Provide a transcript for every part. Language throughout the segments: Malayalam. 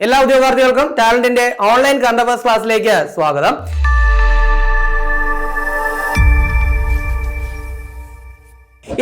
എല്ലാ ഉദ്യോഗാർത്ഥികൾക്കും ടാലന്റിന്റെ ഓൺലൈൻ കറണ്ട് അഫയേഴ്സ് ക്ലാസ്സിലേക്ക് സ്വാഗതം.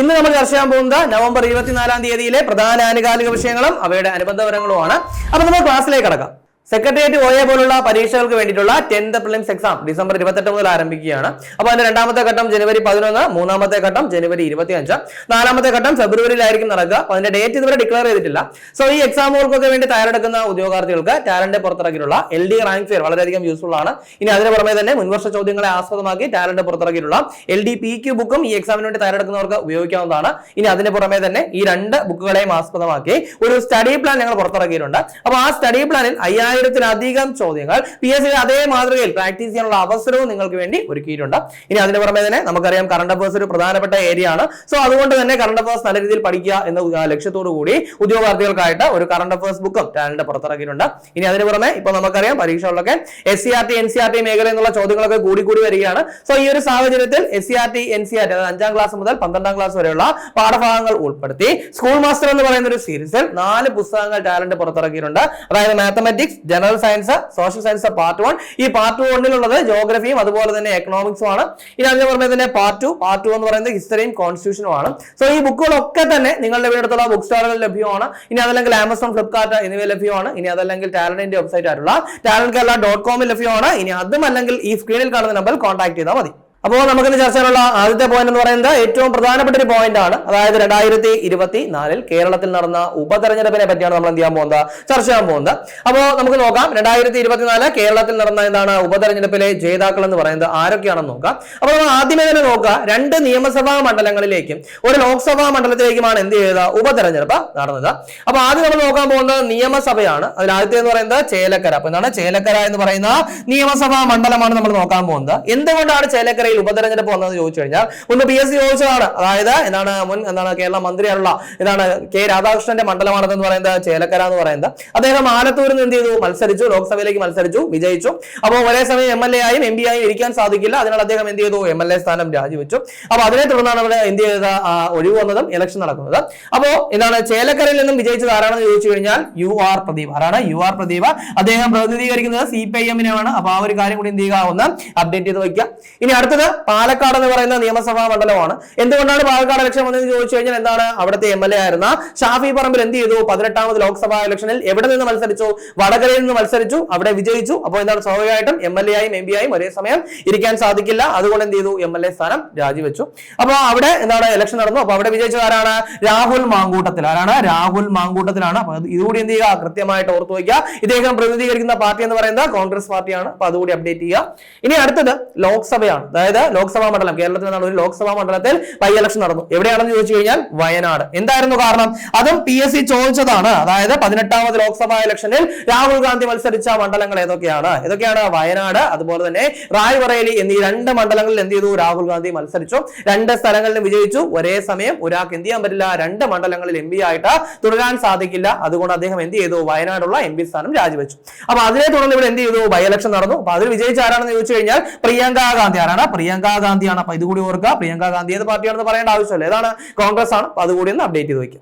ഇന്ന് നമ്മൾ ചർച്ച ചെയ്യാൻ പോകുന്നത് നവംബർ ഇരുപത്തിനാലാം തീയതിയിലെ പ്രധാന ആനുകാലിക വിഷയങ്ങളും അവയുടെ അനുബന്ധപരങ്ങളുമാണ് അപ്പൊ നമ്മൾ ക്ലാസ്സിലേക്ക് കടക്കാം. സെക്രട്ടേറിയറ്റ് ഒയെ പോലുള്ള പരീക്ഷകൾക്ക് വേണ്ടിയിട്ടുള്ള ടെൻത്ത് പ്രിലിംസ് എക്സാം ഡിസംബർ ഇരുപത്തെട്ട് മുതൽ ആരംഭിക്കുകയാണ്. അപ്പോൾ അതിന്റെ രണ്ടാമത്തെ ഘട്ടം ജനുവരി പതിനൊന്ന് മൂന്നാമത്തെ ഘട്ടം ജനുവരി ഇരുപത്തി അഞ്ച് നാലാമത്തെ ഘട്ടം ഫെബ്രുവരിയിലായിരിക്കും നടക്കുക. അപ്പോൾ അതിന്റെ ഡേറ്റ് ഇതുവരെ ഡിക്ലെയർ ചെയ്തിട്ടില്ല. സോ ഈ എക്സാമുകൾക്കൊക്കെ വേണ്ടി തയ്യാറെടുക്കുന്ന ഉദ്യോഗാർത്ഥികൾക്ക് ടാലന്റ് പുറത്തിറക്കിയിട്ടുള്ള എൽ ഡി റാങ്ക് ഫെയർ വളരെയധികം യൂസ്ഫുൾ ആണ്. ഇനി അതിന് പുറമെ തന്നെ മുൻവർഷ ചോദ്യങ്ങളെ ആസ്പദമാക്കി ടാലന്റ് പുറത്തിറക്കിയിട്ടുള്ള എൽ ഡി പി ക്യു ബുക്കും ഈ എക്സാമിന് വേണ്ടി തയ്യാറെടുക്കുന്നവർക്ക് ഉപയോഗിക്കാവുന്നതാണ്. ഇനി അതിന് പുറമെ തന്നെ ഈ രണ്ട് ബുക്കുകളെയും ആസ്പദമാക്കി ഒരു സ്റ്റഡി പ്ലാൻ ഞങ്ങൾ പുറത്തിറക്കിയിട്ടുണ്ട്. അപ്പോൾ ആ സ്റ്റഡി പ്ലാനിൽ അയ്യായിരത്തിലധികം ചോദ്യങ്ങൾ. പി എസ് സി അതേ മാതൃകയിൽ പ്രാക്ടീസ് ചെയ്യാനുള്ള അവസരവും നിങ്ങൾക്ക് വേണ്ടി ഒരുക്കിയിട്ടുണ്ട്. ഇനി അതിന് പുറമെ തന്നെ നമുക്കറിയാം കറണ്ട് അഫേഴ്സ് ഒരു പ്രധാനപ്പെട്ട ഏരിയ ആണ്. സോ അതുകൊണ്ട് തന്നെ കറണ്ട് അഫേഴ്സ് നല്ല രീതിയിൽ പഠിക്കുക എന്ന ലക്ഷ്യത്തോടു കൂടി ഉദ്യോഗാർത്ഥികൾക്കായിട്ട് ഒരു കറണ്ട് അഫേഴ്സ് ബുക്കും ടാലന്റ് പുറത്തിറക്കിയിട്ടുണ്ട്. ഇനി അതിന് പുറമെ ഇപ്പൊ നമുക്കറിയാം പരീക്ഷകളിലൊക്കെ S C R T N C R T മേഖല എന്നുള്ള ചോദ്യങ്ങളൊക്കെ കൂടി കൂടി വരികയാണ്. സോ ഈ ഒരു സാഹചര്യത്തിൽ S C R T N C R T അതായത് അഞ്ചാം ക്ലാസ് മുതൽ പന്ത്രണ്ടാം ക്ലാസ് വരെയുള്ള പാഠഭാഗങ്ങൾ ഉൾപ്പെടുത്തി. സ്കൂൾ മാസ്റ്റർ എന്ന് പറയുന്ന ഒരു സീരീസിൽ നാല് പുസ്തകങ്ങൾ ടാലന്റ് പുറത്തിറക്കിയിട്ടുണ്ട്. അതായത് mathematics general science social science part one ഈ പാർട്ട് വണ്ണിലുള്ളത് ജോഗ്രഫിയും അതുപോലെ തന്നെ എക്കണോമിക്സും ആണ്. ഇനി അതിന് പുറമെ തന്നെ പാർട്ട് ടു പാർട്ട് ടു എന്ന് പറയുന്നത് ഹിസ്റ്ററിയും കോൺസ്റ്റിറ്റ്യൂഷനും ആണ്. സോ ഈ ബുക്കുകളൊക്കെ തന്നെ നിങ്ങളുടെ വീടത്തുള്ള ബുക്ക് സ്റ്റാളുകളിൽ ലഭ്യമാണ്. ഇനി അതല്ലെങ്കിൽ ആമസോൺ ഫ്ലിപ്കാർട്ട് എന്നിവ ലഭ്യമാണ്. ഇനി അതല്ലെങ്കിൽ ടാലന്റിന്റെ വെബ്സൈറ്റ് ആയിട്ടുള്ള ടാലന്റ് കേരള ഡോട്ട് കോമിൽ ലഭ്യമാണ്. ഇനി അതും അല്ലെങ്കിൽ ഈ സ്ക്രീനിൽ കാണുന്ന നമ്പറിൽ കോൺടാക്ട് ചെയ്താൽ മതി. അപ്പോൾ നമുക്കിന്ന് ചർച്ച ചെയ്യാനുള്ള ആദ്യത്തെ പോയിന്റ് എന്ന് പറയുന്നത് ഏറ്റവും പ്രധാനപ്പെട്ട ഒരു പോയിന്റ് ആണ്. അതായത് രണ്ടായിരത്തി ഇരുപത്തി നാലിൽ കേരളത്തിൽ നടന്ന ഉപതെരഞ്ഞെടുപ്പിനെ പറ്റിയാണ് നമ്മൾ എന്ത് ചെയ്യാൻ പോകുന്നത്? ചർച്ച ചെയ്യാൻ പോകുന്നത്. അപ്പോൾ നമുക്ക് നോക്കാം. രണ്ടായിരത്തി ഇരുപത്തിനാല് കേരളത്തിൽ നടന്ന എന്താണ് ഉപതെരഞ്ഞെടുപ്പിലെ ജേതാക്കൾ എന്ന് പറയുന്നത് ആരൊക്കെയാണെന്ന് നോക്കാം. അപ്പോൾ നമ്മൾ ആദ്യമേ തന്നെ നോക്കുക. രണ്ട് നിയമസഭാ മണ്ഡലങ്ങളിലേക്കും ഒരു ലോക്സഭാ മണ്ഡലത്തിലേക്കുമാണ് എന്ത് ചെയ്തത്? ഉപതെരഞ്ഞെടുപ്പ് നടന്നത്. അപ്പോൾ ആദ്യം നമ്മൾ നോക്കാൻ പോകുന്നത് നിയമസഭയാണ്. അതിൽ ആദ്യത്തെ എന്ന് പറയുന്നത് ചേലക്കര. അപ്പൊ എന്താണ് ചേലക്കര എന്ന് പറയുന്ന നിയമസഭാ മണ്ഡലമാണ് നമ്മൾ നോക്കാൻ പോകുന്നത്. എന്തുകൊണ്ടാണ് ചേലക്കരയിൽ ഉപതെരഞ്ഞെടുപ്പ് വന്നതെന്ന് ചോദിച്ചു കഴിഞ്ഞാൽ മുൻപ് പി എസ് സി ചോദിച്ചതാണ്. അതായത് എന്താണ് മുൻ എന്താണ് കേരള മന്ത്രിയായുള്ള ഇതാണ് കെ രാധാകൃഷ്ണന്റെ മണ്ഡലമാണെന്ന് പറയുന്നത് ചേലക്കര എന്ന് പറയുന്നത്. അദ്ദേഹം ആലത്തൂരിൽ നിന്ന് എന്ത് ചെയ്തു? മത്സരിച്ചു. ലോക്സഭയിലേക്ക് മത്സരിച്ചു. വിജയിച്ചു. അപ്പോൾ ഒരേ സമയം എം എൽ എ ആയും എം പി ആയും ഇരിക്കാൻ സാധിക്കില്ല. അതിനാൽ അദ്ദേഹം എന്ത് ചെയ്തു? എം എൽ എ സ്ഥാനം രാജിവെച്ചു. അപ്പൊ അതിനെ തുടർന്നാണ് അവിടെ എന്ത് ചെയ്തത്? ഒഴിവ് വന്നതും ഇലക്ഷൻ നടക്കുന്നത്. അപ്പോ എന്താണ് ചേലക്കരയിൽ നിന്നും വിജയിച്ചത് ആരാണെന്ന് ചോദിച്ചു കഴിഞ്ഞാൽ യു ആർ പ്രദീപ്. ആരാണ്? U R Pradeep. അദ്ദേഹം പ്രതിനിധീകരിക്കുന്നത് സി പി ഐ എമ്മിനെയാണ്. അപ്പൊ ആ ഒരു കാര്യം കൂടി എന്ത് ചെയ്യുക? ഒന്ന് അപ്ഡേറ്റ് ചെയ്ത് വയ്ക്കുക. ഇനി അടുത്തത് പാലക്കാട് എന്ന് പറയുന്ന നിയമസഭാ മണ്ഡലമാണ്. എന്തുകൊണ്ടാണ് പാലക്കാട് ഇലക്ഷൻ വന്നതെന്ന് ചോദിച്ചു കഴിഞ്ഞാൽ എന്താണ് അവിടുത്തെ എം എൽ എ ആയിരുന്ന ഷാഫി പറമ്പിൽ എന്ത് ചെയ്തു? പതിനെട്ടാമത് ലോക്സഭാ ഇലക്ഷനിൽ എവിടെ നിന്ന് മത്സരിച്ചു? വടകരയിൽ നിന്ന് മത്സരിച്ചു അവിടെ വിജയിച്ചു. അപ്പോൾ എന്താണ് സ്വാഭാവികമായിട്ടും എം എൽ എ ആയും എം പി ആയും ഒരേ സമയം ഇരിക്കാൻ സാധിക്കില്ല. അതുകൊണ്ട് എന്ത് ചെയ്തു? എം എൽ എ സ്ഥാനം രാജിവെച്ചു. അപ്പോൾ അവിടെ എന്താണ് ഇലക്ഷൻ നടന്നു? അപ്പോൾ അവിടെ വിജയിച്ചത് ആരാണ്? രാഹുൽ മാങ്കൂട്ടത്തിൽ. ആരാണ്? രാഹുൽ മാങ്കൂട്ടത്തിലാണ്. അപ്പൊ ഇതുകൂടി എന്ത് ചെയ്യുക? കൃത്യമായിട്ട് ഓർത്തു വയ്ക്കുക. ഇദ്ദേഹം പ്രതിനിധീകരിക്കുന്ന പാർട്ടി എന്ന് പറയുന്നത് കോൺഗ്രസ് പാർട്ടിയാണ്. അപ്പൊ അതുകൂടി അപ്ഡേറ്റ് ചെയ്യുക. ഇനി അടുത്തത് ലോക്സഭയാണ്. അതായത് ലോക്സഭാ മണ്ഡലം കേരളത്തിൽ നിന്നാണ് ഒരു ലോക്സഭാ മണ്ഡലത്തിൽ ബൈ ഇലക്ഷൻ നടന്നു. എവിടെയാണെന്ന് ചോദിച്ചു കഴിഞ്ഞാൽ വയനാട്. എന്തായിരുന്നു കാരണം? അതും പി എസ് സി ചോദിച്ചതാണ്. അതായത് പതിനെട്ടാമത് ലോക്സഭാ ഇലക്ഷനിൽ രാഹുൽ ഗാന്ധി മത്സരിച്ച മണ്ഡലങ്ങൾ ഏതൊക്കെയാണ്? ഏതൊക്കെയാണ്? വയനാട് അതുപോലെ തന്നെ റായ്ബറേലി എന്നീ രണ്ട് മണ്ഡലങ്ങളിൽ എന്ത് ചെയ്തു? രാഹുൽ ഗാന്ധി മത്സരിച്ചു. രണ്ട് സ്ഥലങ്ങളിലും വിജയിച്ചു. ഒരേ സമയം ഒരാൾക്ക് എന്ത് ചെയ്യാൻ പറ്റില്ല? രണ്ട് മണ്ഡലങ്ങളിൽ എം ആയിട്ട് തുടരാൻ സാധിക്കില്ല. അതുകൊണ്ട് അദ്ദേഹം എന്ത് ചെയ്തു? വയനാടുള്ള എം സ്ഥാനം രാജിവെച്ചു. അപ്പൊ അതിനെ തുടർന്ന് ഇവിടെ എന്ത് ചെയ്തു? ബൈ ഇലക്ഷൻ നടന്നു. അപ്പൊ അതിൽ വിജയിച്ച ആരാണെന്ന് ചോദിച്ചു കഴിഞ്ഞാൽ പ്രിയങ്ക ഗാന്ധി. ആരാണ്? പ്രിയങ്ക ഗാന്ധിയാണ്. അപ്പൊ ഇതുകൂടി ഓർക്കുക. പ്രിയങ്ക ഗാന്ധി ഏത് പാർട്ടിയാണെന്ന് പറയേണ്ട ആവശ്യമില്ല. ഏതാണ്? കോൺഗ്രസ് ആണ് അപ്പൊ അതുകൂടി ഒന്ന് അപ്ഡേറ്റ് ചെയ്ത് വയ്ക്കുക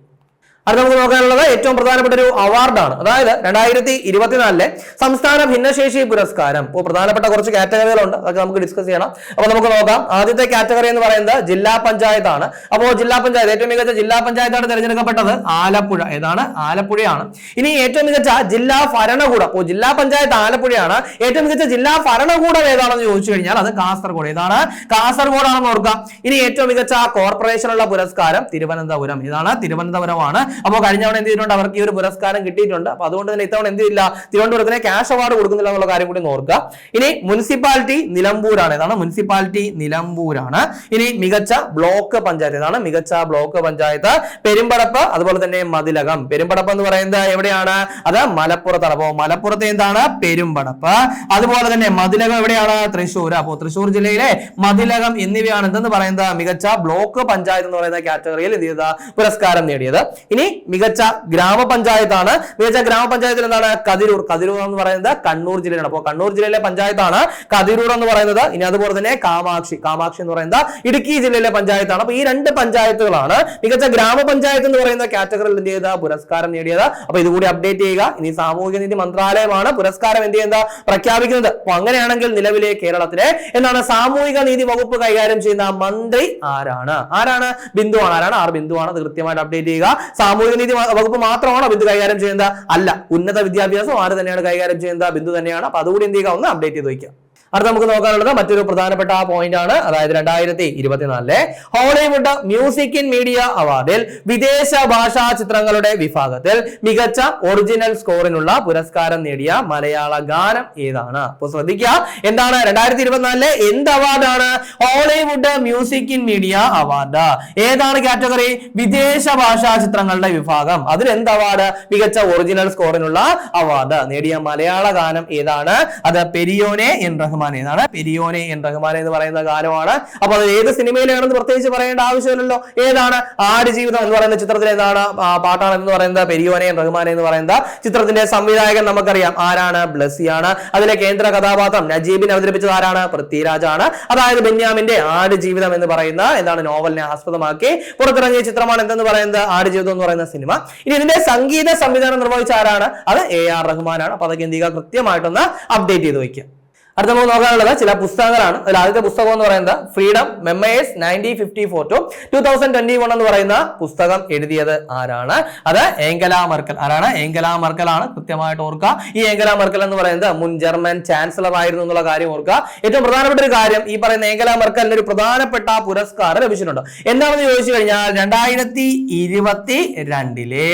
അത് നമുക്ക് നോക്കാനുള്ളത് ഏറ്റവും പ്രധാനപ്പെട്ട ഒരു അവാർഡാണ്. അതായത് രണ്ടായിരത്തി ഇരുപത്തിനാലിലെ സംസ്ഥാന ഭിന്നശേഷി പുരസ്കാരം. ഇപ്പോൾ പ്രധാനപ്പെട്ട കുറച്ച് കാറ്റഗറികളുണ്ട്. അതൊക്കെ നമുക്ക് ഡിസ്കസ് ചെയ്യണം. അപ്പോൾ നമുക്ക് നോക്കാം. ആദ്യത്തെ കാറ്റഗറി എന്ന് പറയുന്നത് ജില്ലാ പഞ്ചായത്താണ്. അപ്പോൾ ജില്ലാ പഞ്ചായത്ത് ഏറ്റവും മികച്ച ജില്ലാ പഞ്ചായത്താണ് തിരഞ്ഞെടുക്കപ്പെട്ടത് ആലപ്പുഴ. ഏതാണ്? ആലപ്പുഴയാണ്. ഇനി ഏറ്റവും മികച്ച ജില്ലാ ഭരണകൂടം. അപ്പോൾ ജില്ലാ പഞ്ചായത്ത് ആലപ്പുഴയാണ്. ഏറ്റവും മികച്ച ജില്ലാ ഭരണകൂടം ഏതാണെന്ന് ചോദിച്ചു കഴിഞ്ഞാൽ അത് കാസർഗോഡ്. ഏതാണ്? കാസർഗോഡാണെന്ന് ഓർക്കുക ഇനി ഏറ്റവും മികച്ച കോർപ്പറേഷനുള്ള പുരസ്കാരം തിരുവനന്തപുരം. ഇതാണ് തിരുവനന്തപുരമാണ്. അപ്പോൾ കഴിഞ്ഞ തവണ എന്ത് ചെയ്തിട്ടുണ്ട്? അവർക്ക് ഈ ഒരു പുരസ്കാരം കിട്ടിയിട്ടുണ്ട്. അപ്പോൾ അതുകൊണ്ട് തന്നെ ഇത്തവണ എന്ത് ചെയ്യില്ല? തിരുവനന്തപുരത്തിന് ക്യാഷ് അവാർഡ് കൊടുക്കുന്നില്ല എന്നുള്ള കാര്യം കൂടി ഓർക്കുക. ഇനി മുനിസിപ്പാലിറ്റി നിലമ്പൂരാണ്. ഏതാണ് മുനിസിപ്പാലിറ്റി നിലമ്പൂരാണ്. ഇനി മികച്ച ബ്ലോക്ക് പഞ്ചായത്ത്. ഏതാണ് മികച്ച ബ്ലോക്ക് പഞ്ചായത്ത്. പെരുമ്പടപ്പ് അതുപോലെ തന്നെ മതിലകം. പെരുമ്പടപ്പ് എന്ന് പറയുന്നത് എവിടെയാണ്? അത് മലപ്പുറത്താണ്. അപ്പോൾ മലപ്പുറത്തെ എന്താണ്? പെരുമ്പടപ്പ്. അതുപോലെ തന്നെ മതിലകം എവിടെയാണ്? തൃശ്ശൂർ. അപ്പോൾ തൃശ്ശൂർ ജില്ലയിലെ മതിലകം എന്നിവയാണ് എന്തെന്ന് പറയുന്നത്? മികച്ച ബ്ലോക്ക് പഞ്ചായത്ത് എന്ന് പറയുന്ന കാറ്റഗറിയിൽ എന്ത് ചെയ്ത പുരസ്കാരം നേടിയത്. ഇനി മികച്ച ഗ്രാമപഞ്ചായത്താണ്. മികച്ച ഗ്രാമപഞ്ചായത്തിൽ എന്താണ്? കതിരൂർ. കതിരൂർ എന്ന് പറയുന്നത് കണ്ണൂർ ജില്ലയിലാണ്. അപ്പോൾ കണ്ണൂർ ജില്ലയിലെ പഞ്ചായത്താണ് കതിരൂർ എന്ന് പറയുന്നത്. ഇനി അതുപോലെ തന്നെ കാമാക്ഷി. കാമാക്ഷി എന്ന് പറയുന്നത് ഇടുക്കി ജില്ലയിലെ പഞ്ചായത്താണ്. അപ്പൊ ഈ രണ്ട് പഞ്ചായത്തുകളാണ് മികച്ച ഗ്രാമപഞ്ചായത്ത് എന്ന് പറയുന്ന കാറ്റഗറിയിൽ എന്ത് ചെയ്ത പുരസ്കാരം നേടിയത്. അപ്പൊ ഇതുകൂടി അപ്ഡേറ്റ് ചെയ്യുക. ഇനി സാമൂഹിക നീതി മന്ത്രാലയമാണ് പുരസ്കാരം എന്ത് ചെയ്യുന്നത്? പ്രഖ്യാപിക്കുന്നത്. അപ്പൊ അങ്ങനെയാണെങ്കിൽ നിലവിലെ കേരളത്തിലെ എന്താണ് സാമൂഹിക നീതി വകുപ്പ് കൈകാര്യം ചെയ്യുന്ന മന്ത്രി ആരാണ്? ആരാണ്? ബിന്ദുവാണ്. ആരാണ്? ആർ ബിന്ദുവാണ്. അത് കൃത്യമായിട്ട് അപ്ഡേറ്റ് ചെയ്യുക. സാമൂഹിക നീതി വകുപ്പ് മാത്രമാണോ ബിന്ദു കൈകാര്യം ചെയ്യുന്നത്? അല്ല. ഉന്നത വിദ്യാഭ്യാസം ആര് തന്നെയാണ് കൈകാര്യം ചെയ്യുന്നത്? ബിന്ദു തന്നെയാണ്. അപ്പൊ അതുകൂടി എന്ത് ചെയ്യുക? ഒന്ന് അപ്ഡേറ്റ് ചെയ്ത് വയ്ക്കുക. അടുത്ത നമുക്ക് നോക്കാനുള്ളത് മറ്റൊരു പ്രധാനപ്പെട്ട പോയിന്റ് ആണ്. അതായത് രണ്ടായിരത്തി ഇരുപത്തിനാലിലെ ഹോളിവുഡ് മ്യൂസിക് ഇൻ മീഡിയ അവാർഡിൽ വിദേശ ഭാഷാ ചിത്രങ്ങളുടെ വിഭാഗത്തിൽ മികച്ച ഒറിജിനൽ സ്കോറിനുള്ള പുരസ്കാരം നേടിയ മലയാള ഗാനം ഏതാണ്? അപ്പൊ ശ്രദ്ധിക്കുക എന്താണ് രണ്ടായിരത്തി ഇരുപത്തിനാലിലെ എന്ത് അവാർഡാണ് Hollywood music in media award ഏതാണ് കാറ്റഗറി വിദേശ ഭാഷാ ചിത്രങ്ങളുടെ വിഭാഗം. അതിൽ എന്ത് അവാർഡ് മികച്ച ഒറിജിനൽ സ്കോറിനുള്ള അവാർഡ് നേടിയ മലയാള ഗാനം ഏതാണ്? അത് പെരിയോനെ എൻ ഏതാണ് പെരിയോനെ എൻ റഹ്മാൻ എന്ന് പറയുന്ന ഗാനമാണ്. അപ്പൊ അത് ഏത് സിനിമയിലാണെന്ന് പ്രത്യേകിച്ച് പറയേണ്ട ആവശ്യമില്ലല്ലോ. ഏതാണ്? ആടുജീവിതം എന്ന് പറയുന്ന ചിത്രത്തിൽ ഏതാണ്? പാട്ടാണ് എന്ന് പറയുന്നത് പെരിയോനെ എൻ റഹ്മാൻ എന്ന് പറയുന്ന ചിത്രത്തിന്റെ സംവിധായകൻ നമുക്കറിയാം. ആരാണ്? ബ്ലസ്സിയാണ്. അതിലെ കേന്ദ്ര കഥാപാത്രം നജീബിനെ അവതരിപ്പിച്ചത് ആരാണ്? പൃഥ്വിരാജാണ്. അതായത് ബെന്യാമിന്റെ ആടുജീവിതം എന്ന് പറയുന്ന എന്താണ് നോവലിനെ ആസ്പദമാക്കി പുറത്തിറങ്ങിയ ചിത്രമാണ് എന്തെന്ന് പറയുന്നത്? ആടുജീവിതം എന്ന് പറയുന്ന സിനിമ. ഇനി ഇതിന്റെ സംഗീത സംവിധാനം നിർവഹിച്ച ആരാണ്? അത് എ ആർ റഹ്മാനാണ്. അപ്പൊ അതൊക്കെ എന്ത് ചെയ്യുക? കൃത്യമായിട്ടൊന്ന് അപ്ഡേറ്റ് ചെയ്ത് വയ്ക്കുക. അടുത്ത നമുക്ക് നോക്കാനുള്ളത് ചില പുസ്തകങ്ങളാണ്. അതിൽ ആദ്യത്തെ പുസ്തകം എന്ന് പറയുന്നത് freedom memoirs nineteen fifty four to two thousand twenty one എന്ന് പറയുന്ന പുസ്തകം എഴുതിയത് ആരാണ്? അത് ഏങ്കല മർക്കൽ. ആരാണ്? ഏങ്കല മർക്കൽ ആണ്. കൃത്യമായിട്ട് ഓർക്കുക. ഈ ഏങ്കല മർക്കൽ എന്ന് പറയുന്നത് മുൻ ജർമ്മൻ ചാൻസലർ ആയിരുന്നു എന്നുള്ള കാര്യം ഓർക്കുക. ഏറ്റവും പ്രധാനപ്പെട്ട ഒരു കാര്യം ഈ പറയുന്ന ഏങ്കല മർക്കലിന് ഒരു പ്രധാനപ്പെട്ട പുരസ്കാരം ലഭിച്ചിട്ടുണ്ട്. എന്താണെന്ന് ചോദിച്ചു കഴിഞ്ഞാൽ രണ്ടായിരത്തി ഇരുപത്തി രണ്ടിലെ